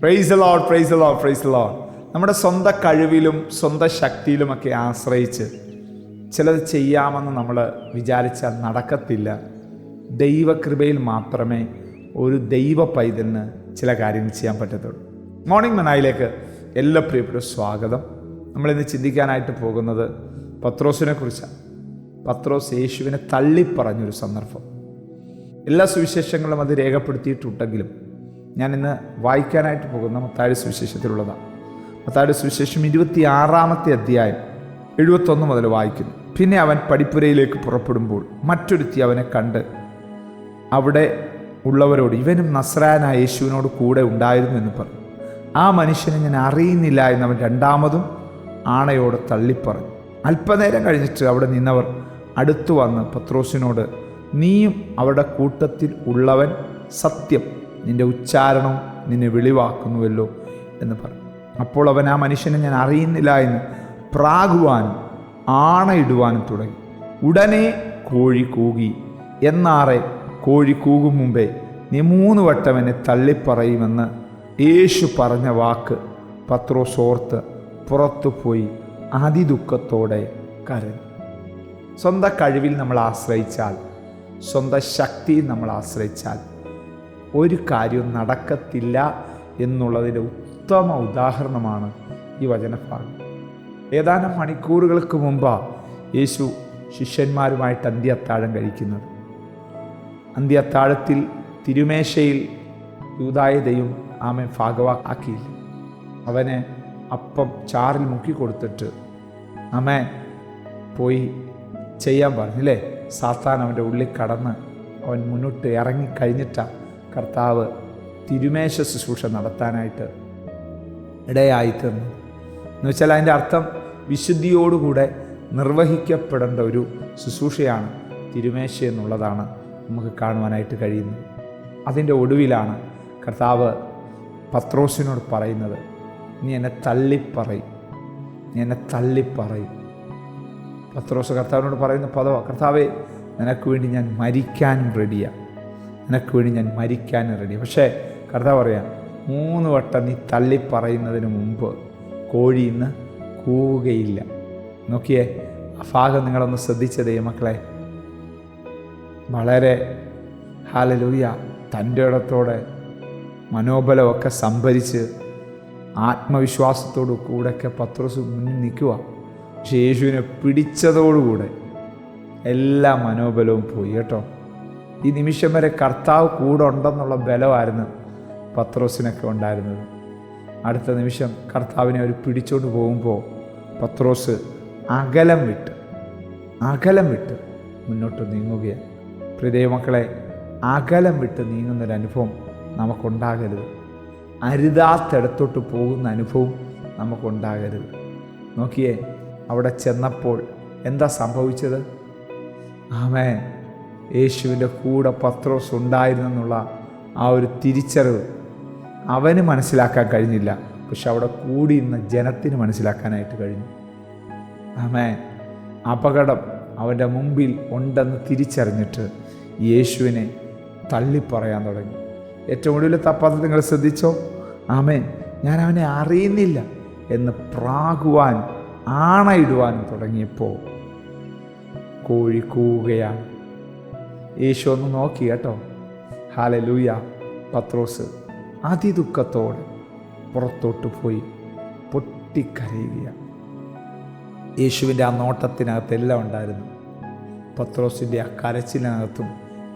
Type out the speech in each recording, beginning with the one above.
Praise Lord praise Lord praise Lord നമ്മുടെ സ്വന്തം കഴിവിലും സ്വന്തം ശക്തിയിലുമൊക്കെ ആശ്രയിച്ച് ചിലത് ചെയ്യാമെന്ന് നമ്മൾ വിചാരിച്ചാൽ നടക്കത്തില്ല. ദൈവകൃപയിൽ മാത്രമേ ഒരു ദൈവ പൈതലിന് ചില കാര്യങ്ങൾ ചെയ്യാൻ പറ്റത്തുള്ളൂ. മോർണിംഗ് മനായിലേക്ക് എല്ലാ പ്രിയപ്പെട്ട സ്വാഗതം. നമ്മളിന്ന് ചിന്തിക്കാനായിട്ട് പോകുന്നത് പത്രോസിനെ കുറിച്ചാണ്. പത്രോസ് യേശുവിനെ തള്ളിപ്പറഞ്ഞൊരു സന്ദർഭം. എല്ലാ സുവിശേഷങ്ങളും അത് രേഖപ്പെടുത്തിയിട്ടുണ്ടെങ്കിലും ഞാൻ ഇന്ന് വായിക്കാനായിട്ട് പോകുന്ന മത്തായുടെ സുവിശേഷത്തിലുള്ളതാണ്. മത്തായുടെ സുവിശേഷം ഇരുപത്തി ആറാമത്തെ അധ്യായം എഴുപത്തൊന്ന് മുതൽ വായിക്കുന്നു. പിന്നെ അവൻ പടിപ്പുരയിലേക്ക് പുറപ്പെടുമ്പോൾ മറ്റൊരുത്തി അവനെ കണ്ട് അവിടെ ഉള്ളവരോട് ഇവനും നസ്രായനായ യേശുവിനോട് കൂടെ ഉണ്ടായിരുന്നു എന്ന് പറഞ്ഞു. ആ മനുഷ്യനെ ഞാൻ അറിയുന്നില്ല അവൻ രണ്ടാമതും ആണയോട് തള്ളിപ്പറഞ്ഞു. അല്പനേരം കഴിഞ്ഞിട്ട് അവിടെ നിന്നവർ അടുത്തു വന്ന് പത്രോസിനോട് നീയും അവരുടെ കൂട്ടത്തിൽ ഉള്ളവൻ സത്യം നിന്റെ ഉച്ചാരണം നിന്നെ വെളിവാക്കുന്നുവല്ലോ എന്ന് പറഞ്ഞു. അപ്പോൾ അവൻ ആ മനുഷ്യനെ ഞാൻ അറിയുന്നില്ല എന്ന് പ്രാകുവാനും ആണയിടുവാനും തുടങ്ങി. ഉടനെ കോഴി കൂകി. എന്നാറെ കോഴി കൂകും മുമ്പേ നീ മൂന്ന് വട്ടം എന്നെ തള്ളിപ്പറയുമെന്ന് യേശു പറഞ്ഞ വാക്ക് പത്രോസ് ഓർത്ത് പുറത്തു പോയി അതിദുഃഖത്തോടെ കരഞ്ഞു. സ്വന്തം കഴിവിൽ നമ്മൾ ആശ്രയിച്ചാൽ സ്വന്തം ശക്തിയിൽ നമ്മൾ ആശ്രയിച്ചാൽ ഒരു കാര്യവും നടക്കത്തില്ല എന്നുള്ളതിന്റെ ഉത്തമ ഉദാഹരണമാണ് ഈ വചനഭാഗം. ഏതാനും മണിക്കൂറുകൾക്ക് മുമ്പാണ് യേശു ശിഷ്യന്മാരുമായിട്ട് അന്ത്യത്താഴം കഴിക്കുന്നത്. അന്ത്യത്താഴത്തിൽ തിരുമേശയിൽ യൂതായതയും ആമെ ഭാഗവാക്കിയില്ല അവനെ അപ്പം ചാറിൽ മുക്കി കൊടുത്തിട്ട് അമ്മ പോയി ചെയ്യാൻ പറഞ്ഞില്ലേ സാത്താൻ അവന്റെ ഉള്ളിൽ കടന്ന് അവൻ മുന്നോട്ട് ഇറങ്ങിക്കഴിഞ്ഞിട്ടാണ് കർത്താവ് തിരുമേശ ശുശ്രൂഷ നടത്താനായിട്ട് ഇടയായി തീർന്നു എന്ന് വെച്ചാൽ അതിന്റെ അർത്ഥം വിശുദ്ധിയോടുകൂടെ നിർവഹിക്കപ്പെടേണ്ട ഒരു ശുശ്രൂഷയാണ് തിരുമേശ എന്നുള്ളതാണ് നമുക്ക് കാണുവാനായിട്ട് കഴിയുന്നത്. അതിന്റെ ഒടുവിലാണ് കർത്താവ് പത്രോസിനോട് പറയുന്നത് നീ എന്നെ തള്ളിപ്പറയും നീ എന്നെ തള്ളിപ്പറയും. പത്രോസ് കർത്താവിനോട് പറയുന്ന പദവ കർത്താവെ നിനക്ക് വേണ്ടി ഞാൻ മരിക്കാനും റെഡിയാണ് നിനക്ക് വേണ്ടി ഞാൻ മരിക്കാൻ റെഡി പക്ഷേ കർത്താവ് പറയാം മൂന്ന് വട്ടം നീ തള്ളിപ്പറയുന്നതിന് മുമ്പ് കോഴി ഇന്ന് കൂവുകയില്ല. നോക്കിയേ ആ ഭാഗം നിങ്ങളൊന്ന് ശ്രദ്ധിച്ചതേ മക്കളെ വളരെ ഹാലലൂയ തന്റെ ഇടത്തോടെ മനോബലമൊക്കെ സംഭരിച്ച് ആത്മവിശ്വാസത്തോടു കൂടെയൊക്കെ പത്രോസ് മുന്നിൽ നിൽക്കുക പക്ഷേ യേശുവിനെ പിടിച്ചതോടുകൂടെ എല്ലാ മനോബലവും പോയി കേട്ടോ. ഈ നിമിഷം വരെ കർത്താവ് കൂടെ ഉണ്ടെന്നുള്ള ബലമായിരുന്നു പത്രോസിനൊക്കെ ഉണ്ടായിരുന്നത്. അടുത്ത നിമിഷം കർത്താവിനെ അവർ പിടിച്ചുകൊണ്ട് പോകുമ്പോൾ പത്രോസ് അകലം വിട്ട് അകലം വിട്ട് മുന്നോട്ട് നീങ്ങുകയാണ്. പ്രിയ മക്കളെ അകലം വിട്ട് നീങ്ങുന്നൊരു അനുഭവം നമുക്കുണ്ടാകരുത്. അരുതാത്തിടത്തോട്ട് പോകുന്ന അനുഭവം നമുക്കുണ്ടാകരുത്. നോക്കിയേ അവിടെ ചെന്നപ്പോൾ എന്താ സംഭവിച്ചത്? ആമേ യേശുവിന്റെ കൂടെ പത്രോസ് ഉണ്ടായിരുന്നെന്നുള്ള ആ ഒരു തിരിച്ചറിവ് അവന് മനസ്സിലാക്കാൻ കഴിഞ്ഞില്ല. പക്ഷെ അവിടെ കൂടി ഇന്ന് ജനത്തിന് മനസ്സിലാക്കാനായിട്ട് കഴിഞ്ഞു. ആമേ അപകടം അവന്റെ മുമ്പിൽ ഉണ്ടെന്ന് തിരിച്ചറിഞ്ഞിട്ട് യേശുവിനെ തള്ളിപ്പറയാൻ തുടങ്ങി. ഏറ്റവും കൂടുതൽ തപ്പാത്ത നിങ്ങൾ ശ്രദ്ധിച്ചോ? ആമേൻ. ഞാൻ അവനെ അറിയുന്നില്ല എന്ന് പ്രാകുവാൻ ആണയിടുവാൻ തുടങ്ങിയപ്പോൾ കോഴി കൂവുകയാണ്. യേശു ഒന്ന് നോക്കി കേട്ടോ. ഹാലലൂയ പത്രോസ് അതിദുഃഖത്തോടെ പുറത്തോട്ട് പോയി പൊട്ടിക്കരയുക യേശുവിന്റെ ആ നോട്ടത്തിനകത്ത് എല്ലാം ഉണ്ടായിരുന്നു. പത്രോസിന്റെ ആ കരച്ചിലിനകത്തും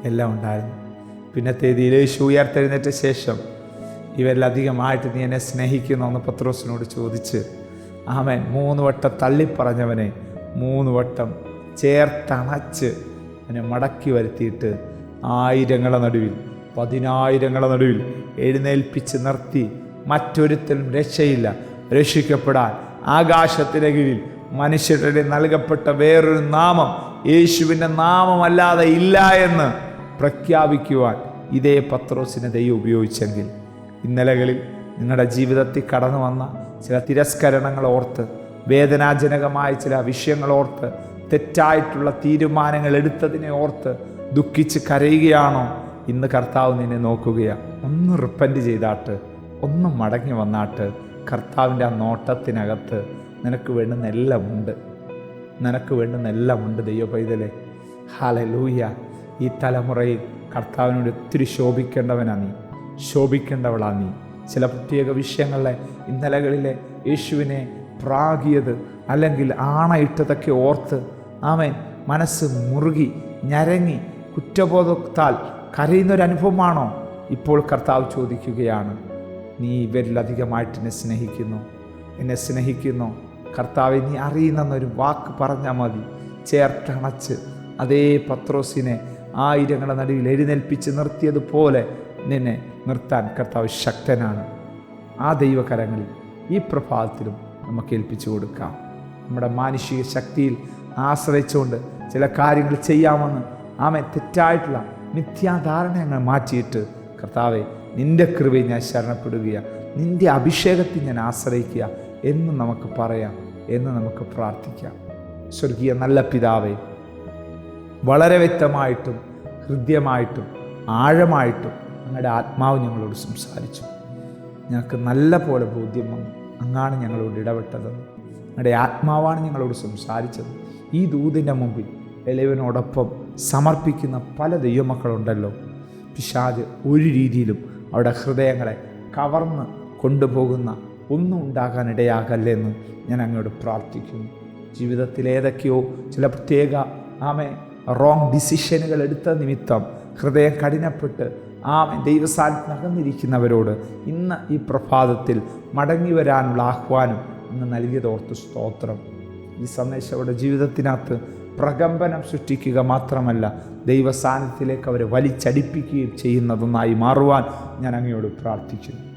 എല്ലാം ഉണ്ടായിരുന്നു. പിന്നത്തേതിൽ യേശു ഉയർത്തെഴുന്നേറ്റ ശേഷം ഇവരിലധികമായിട്ട് നീ എന്നെ സ്നേഹിക്കുന്നു എന്ന് പത്രോസിനോട് ചോദിച്ച് ആമൻ. മൂന്ന് വട്ടം തള്ളിപ്പറഞ്ഞവനെ മൂന്ന് വട്ടം ചേർത്തണച്ച് അവനെ മടക്കി വരുത്തിയിട്ട് ആയിരങ്ങളെ നടുവിൽ പതിനായിരങ്ങളെ നടുവിൽ എഴുന്നേൽപ്പിച്ച് നിർത്തി മറ്റൊരുത്തരും രക്ഷയില്ല. രക്ഷിക്കപ്പെടാൻ ആകാശത്തിന് കീഴിൽ മനുഷ്യരുടെ നൽകപ്പെട്ട വേറൊരു നാമം യേശുവിന്റെ നാമമല്ലാതെ ഇല്ല എന്ന് പ്രഖ്യാപിക്കുവാൻ ഇതേ പത്രോസിനെ ദൈവം ഉപയോഗിച്ചെങ്കിൽ. ഇന്നലകളിൽ നിങ്ങളുടെ ജീവിതത്തിൽ കടന്നു വന്ന ചില തിരസ്കരണങ്ങൾ ഓർത്ത് വേദനാജനകമായ ചില വിഷയങ്ങൾ ഓർത്ത് തെറ്റായിട്ടുള്ള തീരുമാനങ്ങൾ എടുത്തതിനെ ഓർത്ത് ദുഃഖിച്ച് കരയുകയാണോ? ഇന്ന് കർത്താവ് നിന്നെ നോക്കുകയാണ് ഒന്ന് റിപ്പന്റ് ചെയ്താട്ട് ഒന്ന് മടങ്ങി വന്നാട്ട് കർത്താവിന്റെ ആ നോട്ടത്തിനകത്ത് നിനക്ക് വേണ്ടുന്ന എല്ലാം ഉണ്ട്. നിനക്ക് വേണ്ടുന്ന എല്ലാം ഉണ്ട് ദൈവ പൈതലെ ഹാലലൂയ ഈ തലമുറയിൽ കർത്താവിനോട് ഒത്തിരി ശോഭിക്കേണ്ടവനാ നീ. ശോഭിക്കേണ്ടവളാ നീ. ചില പ്രത്യേക വിഷയങ്ങളിലെ ഇന്നലകളിലെ യേശുവിനെ പ്രാഗിയത് അല്ലെങ്കിൽ ആണയിട്ടതൊക്കെ ഓർത്ത് ആമേൻ. മനസ്സ് മുറുകി ഞരങ്ങി കുറ്റബോധത്താൽ കരയുന്നൊരനുഭവമാണോ? ഇപ്പോൾ കർത്താവ് ചോദിക്കുകയാണ്. നീ ഇവരിലധികമായിട്ട് എന്നെ സ്നേഹിക്കുന്നു. എന്നെ സ്നേഹിക്കുന്നു. കർത്താവെ നീ അറിയുന്നെന്നൊരു വാക്ക് പറഞ്ഞാൽ മതി. ചേർത്തണച്ച് അതേ പത്രോസിനെ ആയിരങ്ങളുടെ നടുവിൽ എഴുന്നേൽപ്പിച്ച് നിർത്തിയതുപോലെ നിന്നെ നിർത്താൻ കർത്താവ് ശക്തനാണ്. ആ ദൈവകരങ്ങളിൽ ഈ പ്രഭാതത്തിലും നമുക്ക് ഏൽപ്പിച്ചു കൊടുക്കാം. നമ്മുടെ മാനുഷിക ശക്തിയിൽ ആശ്രയിച്ചുകൊണ്ട് ചില കാര്യങ്ങൾ ചെയ്യാമെന്ന് ആമെ തെറ്റായിട്ടുള്ള മിഥ്യാധാരണങ്ങൾ മാറ്റിയിട്ട് കർത്താവെ നിന്റെ കൃപയെ ഞാൻ ശരണപ്പെടുകയാണ് നിന്റെ അഭിഷേകത്തിൽ ഞാൻ ആശ്രയിക്കുക എന്ന് നമുക്ക് പറയാം എന്ന് നമുക്ക് പ്രാർത്ഥിക്കാം. സ്വർഗീയ നല്ല പിതാവെ വളരെ വ്യക്തമായിട്ടും ഹൃദ്യമായിട്ടും ആഴമായിട്ടും ഞങ്ങളുടെ ആത്മാവ് ഞങ്ങളോട് സംസാരിച്ചു. ഞങ്ങൾക്ക് നല്ല പോലെ ബോധ്യം വന്നു. അങ്ങാണ് ഞങ്ങളോട് ഇടപെട്ടത് ഞങ്ങളുടെ ആത്മാവാണ് ഞങ്ങളോട് സംസാരിച്ചത്. ഈ ദൂതിന്റെ മുമ്പിൽ എളിവനോടൊപ്പം സമർപ്പിക്കുന്ന പല ദൈവമക്കളുണ്ടല്ലോ. പിശാജ് ഒരു രീതിയിലും അവരുടെ ഹൃദയങ്ങളെ കവർന്ന് കൊണ്ടുപോകുന്ന ഒന്നും ഉണ്ടാകാൻ ഇടയാകല്ലെന്ന് ഞാൻ അങ്ങോട്ട് പ്രാർത്ഥിക്കുന്നു. ജീവിതത്തിൽ ഏതൊക്കെയോ ചില പ്രത്യേക ആമേ റോങ് ഡിസിഷനുകൾ എടുത്ത നിമിത്തം ഹൃദയം കഠിനപ്പെട്ട് ആ ദൈവസ്ഥാനത്ത് നകന്നിരിക്കുന്നവരോട് ഇന്ന് ഈ പ്രഭാതത്തിൽ മടങ്ങി വരാനുള്ള ആഹ്വാനം അങ്ങ് നൽകിയതോർത്ത് സ്തോത്രം. ഈ സന്ദേശം അവരുടെ ജീവിതത്തിനകത്ത് പ്രകമ്പനം സൃഷ്ടിക്കുക മാത്രമല്ല ദൈവസ്ഥാനത്തിലേക്ക് അവരെ വലിച്ചടിപ്പിക്കുകയും ചെയ്യുന്നതൊന്നായി മാറുവാൻ ഞാൻ അങ്ങയോട് പ്രാർത്ഥിക്കുന്നു.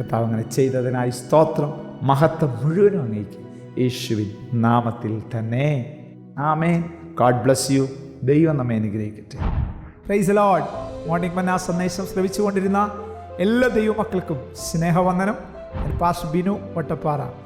കർത്താവ് അങ്ങനെ ചെയ്തതിനായി സ്തോത്രം മഹത്വം മുഴുവനും അങ്ങേക്ക് യേശുവിൻ നാമത്തിൽ തന്നെ. ആമേൻ. ഗാഡ് ബ്ലസ് യു ദൈവം നമ്മെ അനുഗ്രഹിക്കട്ടെ. പ്രൈസ് ലോഡ് മോർണിംഗ് മന്ന സന്ദേശം ശ്രവിച്ചുകൊണ്ടിരുന്ന എല്ലാ ദൈവമക്കൾക്കും സ്നേഹവന്ദനം. പാസ് ബിനു വട്ടപ്പാറ.